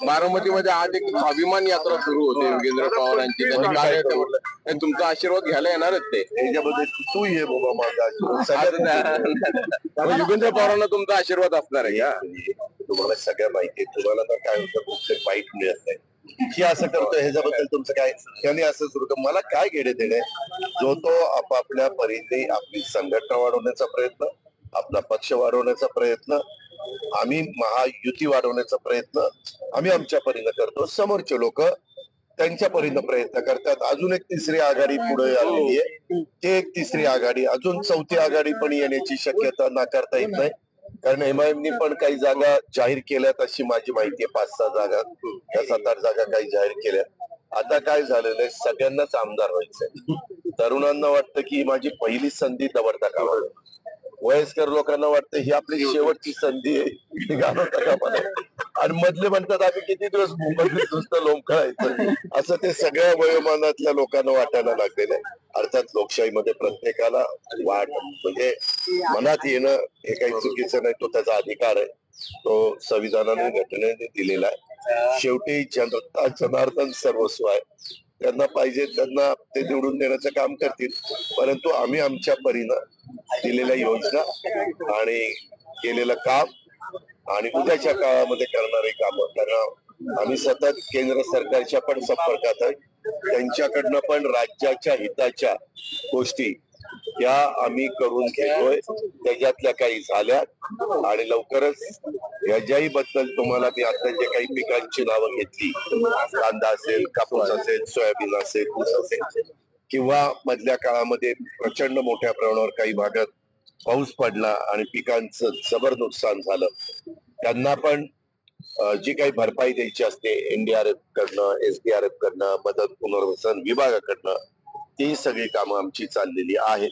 बारामतीमध्ये आज एक स्वाभिमान यात्रा सुरू होते योगेंद्र पवारांची. त्यांनी "नाही, तुमचा आशीर्वाद घ्यायला येणारच ते. याच्यामध्ये तू ये बाबा माझा योगेंद्र पवारांना तुमचा आशीर्वाद असणार आहे का? तुम्हाला सगळं माहिती आहे. तुम्हाला तर काय होतं कुठले वाईट मिळत नाही. की असं करतो ह्याच्याबद्दल तुमचं काय? त्यांनी असं सुरू केलं. मला काय घेणे देणे? जो तो आपापल्या परीने आपली संघटना वाढवण्याचा प्रयत्न आपला पक्ष वाढवण्याचा प्रयत्न आम्ही महायुती वाढवण्याचा प्रयत्न आम्ही आमच्या परीनं करतो. समोरचे लोक त्यांच्या परीनं प्रयत्न करतात. अजून एक तिसरी आघाडी पुढे आलेली आहे. ते एक तिसरी आघाडी. अजून चौथी आघाडी पण येण्याची शक्यता नाकारता येत नाही. कारण एमआयएमनी पण काही जागा जाहीर केल्यात अशी माझी माहिती आहे. पाच सहा जागा त्या सात आठ जागा काही जाहीर केल्या. आता काय झालेलं आहे? सगळ्यांनाच आमदार व्हायचंय. तरुणांना वाटतं की माझी पहिली संधी दवडता कामा वयस्कर लोकांना वाटतं ही आपली शेवटची संधी आहे. नये. आणि मधले म्हणतात आम्ही किती दिवस मुंबईत नुसतं लोंबकळायचं असं ते सगळ्या वयोमानातल्या लोकांना वाटायला लागलेलं आहे. अर्थात लोकशाहीमध्ये प्रत्येकाला वाट म्हणजे मनात येणं हे काही चुकीचं नाही. तो त्याचा अधिकार आहे. तो संविधानाने घटनेने दिलेला आहे. शेवटी जनता जनार्दन सर्वस्व आहे. त्यांना पाहिजे त्यांना ते निवडून देण्याचं काम करतील. परंतु आम्ही आमच्या परीनं दिलेल्या योजना आणि केलेलं काम आणि उद्याच्या काळामध्ये करणारे काम कारण आम्ही सतत केंद्र सरकारच्या पण संपर्कात आहे. त्यांच्याकडनं पण राज्याच्या हिताच्या गोष्टी त्या आम्ही करून घेतोय त्याच्यातल्या काही झाल्या आणि लवकरच ह्याच्याही बद्दल तुम्हाला मी आता जे काही पिकांची नावं घेतली कांदा असेल कापूस असेल सोयाबीन असेल ऊस असेल किंवा मधल्या काळामध्ये प्रचंड मोठ्या प्रमाणावर काही भागात पाऊस पडला आणि पिकांचं जबर नुकसान झालं त्यांना पण जी काही भरपाई द्यायची असते एनडीआरएफ कडनं एसडीआरएफ कडनं मदत पुनर्वसन विभागाकडनं ती सगळी कामं आमची चाललेली आहेत.